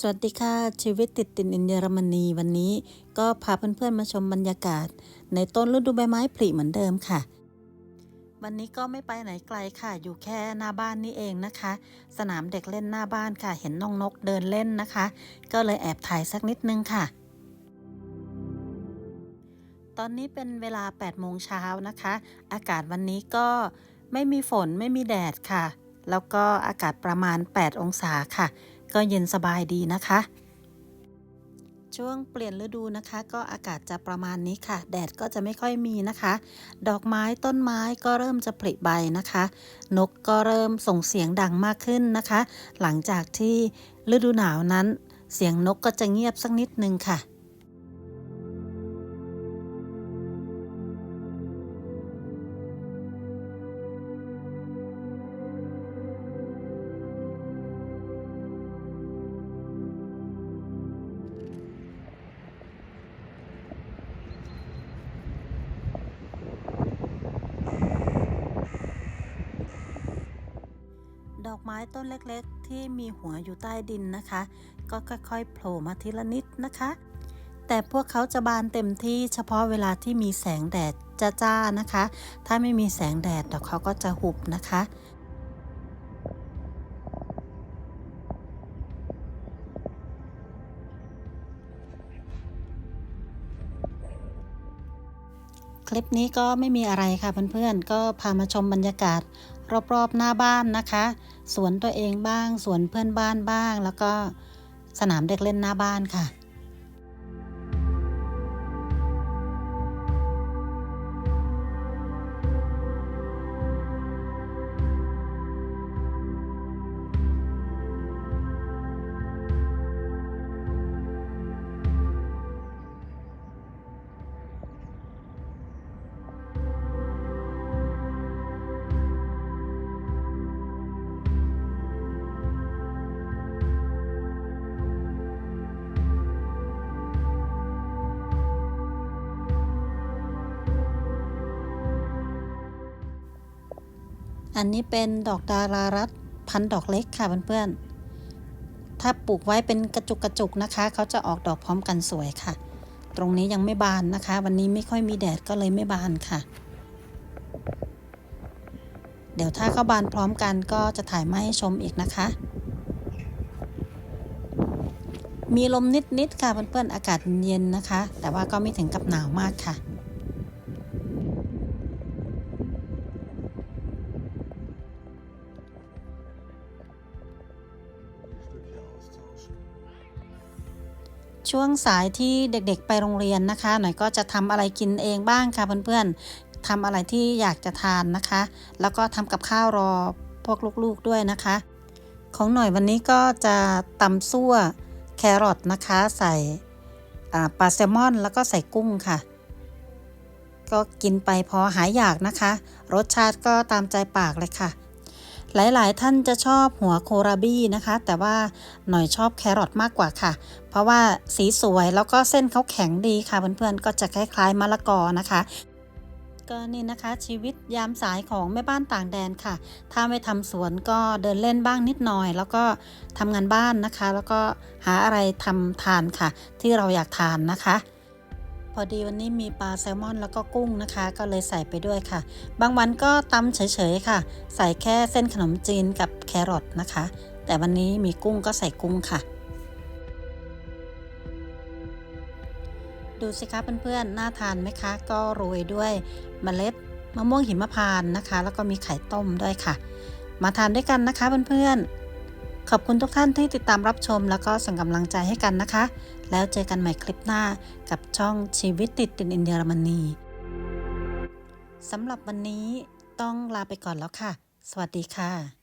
สวัสดีค่ะชีวิตติดตินอินเยอรมนีวันนี้ ก็พาเพื่อนๆมาชมบรรยากาศ ในต้นฤดูใบไม้ผลิเหมือนเดิมค่ะ วันนี้ก็ไม่ไปไหนไกลค่ะ อยู่แค่หน้าบ้านนี่เองนะคะ สนามเด็กเล่นหน้าบ้านค่ะ เห็นน้องนกเดินเล่นนะคะ ก็เลยแอบถ่ายสักนิดนึงค่ะ ตอนนี้เป็นเวลา8โมงเช้านะคะ อากาศวันนี้ก็ไม่มีฝนไม่มีแดดค่ะ แล้วก็อากาศประมาณ 8 องศาค่ะ ก็เย็นสบายดีนะคะ ช่วงเปลี่ยนฤดูนะคะ ก็อากาศจะประมาณนี้ค่ะ แดดก็จะไม่ค่อยมีนะคะ ดอกไม้ต้นไม้ก็เริ่มจะผลิใบนะคะ นกก็เริ่มส่งเสียงดังมากขึ้นนะคะ หลังจากที่ฤดูหนาวนั้น เสียงนกก็จะเงียบสักนิดนึงค่ะ ม้ต้นเล็กๆ ที่มีหัวอยู่ใต้ดินนะคะ ก็ค่อยๆโผล่มาทีละนิดนะคะ แต่พวกเขาจะบานเต็มที่เฉพาะเวลาที่มีแสงแดดจ้าๆนะคะ ถ้าไม่มีแสงแดดดอกเขาก็จะหุบนะคะคลิปนี้ก็ไม่มีอะไรค่ะเพื่อนๆ ก็พามาชมบรรยากาศ รอบๆหน้าบ้านนะคะ สวนตัวเองบ้าง สวนเพื่อนบ้านบ้าง แล้วก็สนามเด็กเล่นหน้าบ้านค่ะ อันนี้เป็นดอกดารารัตพันธ์ดอกเล็กค่ะเพื่อนๆ ถ้าปลูกไว้เป็นกระจุกกระจุกนะคะ เขาจะออกดอกพร้อมกันสวยค่ะ ตรงนี้ยังไม่บานนะคะ วันนี้ไม่ค่อยมีแดดก็เลยไม่บานค่ะ เดี๋ยวถ้าเขาบานพร้อมกันก็จะถ่ายมาให้ชมอีกนะคะ มีลมนิดๆค่ะเพื่อนๆ อากาศเย็นนะคะ แต่ว่าก็ไม่ถึงกับหนาวมากค่ะ ช่วงสายที่เด็กๆไปโรงเรียนนะคะ หน่อยก็จะทำอะไรกินเองบ้างค่ะเพื่อนๆทำอะไรที่อยากจะทานนะคะ แล้วก็ทำกับข้าวรอพวกลูกๆด้วยนะคะ ของหน่อยวันนี้ก็จะตำซั่วแครอทนะคะ ใส่ปลาแซลมอน แล้วก็ใส่กุ้งค่ะ ก็กินไปพอหายอยากนะคะ รสชาติก็ตามใจปากเลยค่ะ หลายๆ ท่านจะชอบหัวโคราบี้นะคะ แต่ว่าหน่อยชอบแครอทมากกว่าค่ะ เพราะว่าสีสวยแล้วก็เส้นเขาแข็งดีค่ะเพื่อนๆก็จะคล้ายๆมะละกอนะคะก็นี่นะคะชีวิตยามสายของแม่บ้านต่างแดนค่ะ ถ้าไม่ทำสวนก็เดินเล่นบ้างนิดหน่อย แล้วก็ทำงานบ้านนะคะ แล้วก็หาอะไรทำทานค่ะ ที่เราอยากทานนะคะ พอดีวันนี้มีปลาแซลมอนแล้วก็กุ้งนะคะ ก็เลยใส่ไปด้วยค่ะ บางวันก็ตำเฉยๆค่ะ ใส่แค่เส้นขนมจีนกับแครอทนะคะ แต่วันนี้มีกุ้งก็ใส่กุ้งค่ะ ดูสิคะเพื่อนๆน่าทานไหมคะ ก็โรยด้วยเมล็ดมะม่วงหิมพานต์นะคะ แล้วก็มีไข่ต้มด้วยค่ะ มาทานด้วยกันนะคะเพื่อนๆ ขอบคุณทุกท่านที่ติดตามรับชม แล้วก็ส่งกำลังใจให้กันนะคะ แล้วเจอกันใหม่คลิปหน้ากับช่องชีวิตติดตินอินเดียรมนีสำหรับวันนี้ต้องลาไปก่อนแล้วค่ะ สวัสดีค่ะ